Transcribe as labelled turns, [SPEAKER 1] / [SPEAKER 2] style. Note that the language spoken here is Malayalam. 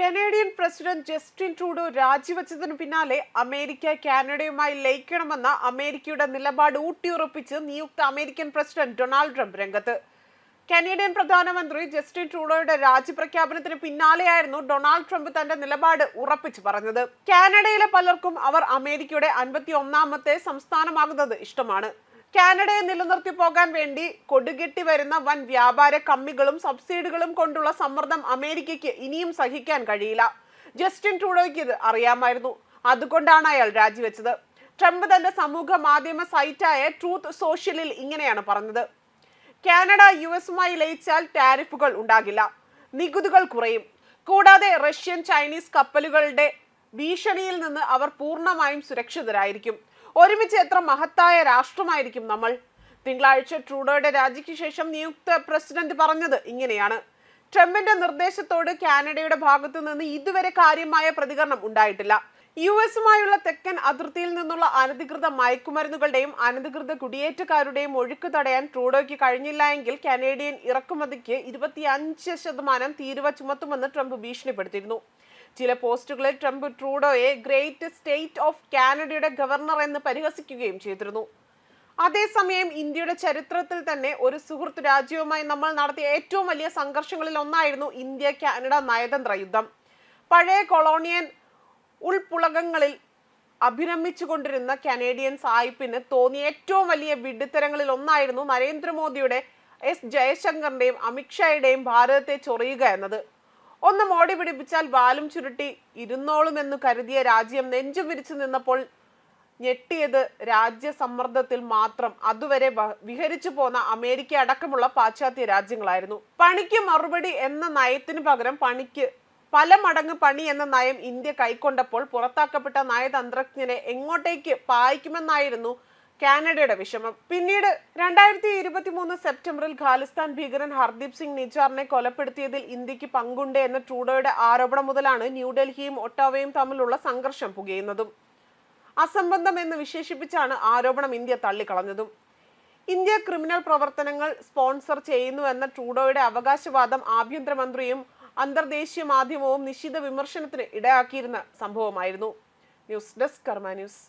[SPEAKER 1] കനേഡിയൻ പ്രസിഡന്റ് ജസ്റ്റിൻ ട്രൂഡോ രാജിവെച്ചതിനു പിന്നാലെ അമേരിക്ക കാനഡയുമായി ലയിക്കണമെന്ന അമേരിക്കയുടെ നിലപാട് ഊട്ടിയുറപ്പിച്ച് നിയുക്ത അമേരിക്കൻ പ്രസിഡന്റ് ഡൊണാൾഡ് ട്രംപ് രംഗത്ത്. കനേഡിയൻ പ്രധാനമന്ത്രി ജസ്റ്റിൻ ട്രൂഡോയുടെ രാജി പ്രഖ്യാപനത്തിന് പിന്നാലെയായിരുന്നു ഡൊണാൾഡ് ട്രംപ് തന്റെ നിലപാട് ഉറപ്പിച്ചു പറഞ്ഞത്. കാനഡയിലെ പലർക്കും അവർ അമേരിക്കയുടെ അൻപത്തി ഒന്നാമത്തെ സംസ്ഥാനമാകുന്നത് ഇഷ്ടമാണ്. കാനഡയെ നിലനിർത്തി പോകാൻ വേണ്ടി കൊടുകെട്ടി വരുന്ന വൻ വ്യാപാര കമ്മികളും സബ്സിഡികളും കൊണ്ടുള്ള സമ്മർദ്ദം അമേരിക്കയ്ക്ക് ഇനിയും സഹിക്കാൻ കഴിയില്ല. ജസ്റ്റിൻ ട്രൂഡോയ്ക്ക് ഇത് അറിയാമായിരുന്നു. അതുകൊണ്ടാണ് അയാൾ രാജിവെച്ചത്. ട്രംപ് തന്റെ സമൂഹ മാധ്യമ സൈറ്റായ ട്രൂത്ത് സോഷ്യലിൽ ഇങ്ങനെയാണ് പറഞ്ഞത്. കാനഡ യു എസുമായി ലയിച്ചാൽ ടാരിഫുകൾ ഉണ്ടാകില്ല. നികുതികൾ കുറയും. കൂടാതെ റഷ്യൻ ചൈനീസ് കപ്പലുകളുടെ ഭീഷണിയിൽ നിന്ന് അവർ പൂർണമായും സുരക്ഷിതരായിരിക്കും. ഒരുമിച്ച് എത്ര മഹത്തായ രാഷ്ട്രമായിരിക്കും നമ്മൾ? തിങ്കളാഴ്ച ട്രൂഡോയുടെ രാജിക്ക് ശേഷം നിയുക്ത പ്രസിഡന്റ് പറഞ്ഞത് ഇങ്ങനെയാണ്. ട്രംപിന്റെ നിർദ്ദേശത്തോട് കാനഡയുടെ ഭാഗത്തു നിന്ന് ഇതുവരെ കാര്യമായ പ്രതികരണം ഉണ്ടായിട്ടില്ല. യു എസുമായുള്ള തെക്കൻ അതിർത്തിയിൽ നിന്നുള്ള അനധികൃത മയക്കുമരുന്നുകളുടെയും അനധികൃത കുടിയേറ്റക്കാരുടെയും ഒഴുക്ക് തടയാൻ ട്രൂഡോയ്ക്ക് കഴിഞ്ഞില്ല എങ്കിൽ കനേഡിയൻ ഇറക്കുമതിക്ക് ഇരുപത്തിയഞ്ച് ശതമാനം തീരുവ ചുമത്തുമെന്ന് ട്രംപ് ഭീഷണിപ്പെടുത്തിയിരുന്നു. ചില പോസ്റ്റുകളിൽ ട്രംപ് ട്രൂഡോയെ ഗ്രേറ്റ് സ്റ്റേറ്റ് ഓഫ് കാനഡയുടെ ഗവർണർ എന്ന് പരിഹസിക്കുകയും ചെയ്തിരുന്നു. അതേസമയം ഇന്ത്യയുടെ ചരിത്രത്തിൽ തന്നെ ഒരു സുഹൃത്ത് രാജ്യവുമായി നമ്മൾ നടത്തിയ ഏറ്റവും വലിയ സംഘർഷങ്ങളിൽ ഒന്നായിരുന്നു ഇന്ത്യ കാനഡ നയതന്ത്ര യുദ്ധം. പഴയ കൊളോണിയൻ ഉൾപുളകങ്ങളിൽ അഭിരമിച്ചു കൊണ്ടിരുന്ന കനേഡിയൻ സായിപ്പിന് തോന്നിയ ഏറ്റവും വലിയ വിഡിത്തരങ്ങളിൽ ഒന്നായിരുന്നു നരേന്ദ്രമോദിയുടെ എസ് ജയശങ്കറിന്റെയും അമിത്ഷായുടെയും ഭാരതത്തെ ചൊറിയുക എന്നത്. ഒന്ന് മോടി പിടിപ്പിച്ചാൽ വാലും ചുരുട്ടി ഇരുന്നോളുമെന്നു കരുതിയ രാജ്യം നെഞ്ചു വിരിച്ചു നിന്നപ്പോൾ ഞെട്ടിയത് രാജ്യസമ്മർദ്ദത്തിൽ മാത്രം. അതുവരെ വിഹരിച്ചു പോന്ന അമേരിക്ക അടക്കമുള്ള പാശ്ചാത്യ രാജ്യങ്ങളായിരുന്നു. പണിക്ക് മറുപടി എന്ന നയത്തിന് പകരം പണിക്ക് പല മടങ്ങ് പണി എന്ന നയം ഇന്ത്യ കൈക്കൊണ്ടപ്പോൾ പുറത്താക്കപ്പെട്ട നയതന്ത്രജ്ഞനെ എങ്ങോട്ടേക്ക് പായിക്കുമെന്നായിരുന്നു കാനഡയുടെ വിഷമം. പിന്നീട് രണ്ടായിരത്തി ഇരുപത്തി മൂന്ന് സെപ്റ്റംബറിൽ ഖാലിസ്ഥാൻ ഭീകരൻ ഹർദീപ് സിംഗ് നിജാറിനെ കൊലപ്പെടുത്തിയതിൽ ഇന്ത്യയ്ക്ക് പങ്കുണ്ട് എന്ന ട്രൂഡോയുടെ ആരോപണം മുതലാണ് ന്യൂഡൽഹിയും ഒട്ടാവയും തമ്മിലുള്ള സംഘർഷം പുകയുന്നതും. അസംബന്ധം എന്ന് വിശേഷിപ്പിച്ചാണ് ആരോപണം ഇന്ത്യ തള്ളിക്കളഞ്ഞതും. ഇന്ത്യ ക്രിമിനൽ പ്രവർത്തനങ്ങൾ സ്പോൺസർ ചെയ്യുന്നു എന്ന ട്രൂഡോയുടെ അവകാശവാദം ആഭ്യന്തരമന്ത്രിയും അന്തർദേശീയ മാധ്യമവും നിശ്ചിത വിമർശനത്തിന് ഇടയാക്കിയിരുന്ന സംഭവമായിരുന്നു. News desk Karma news.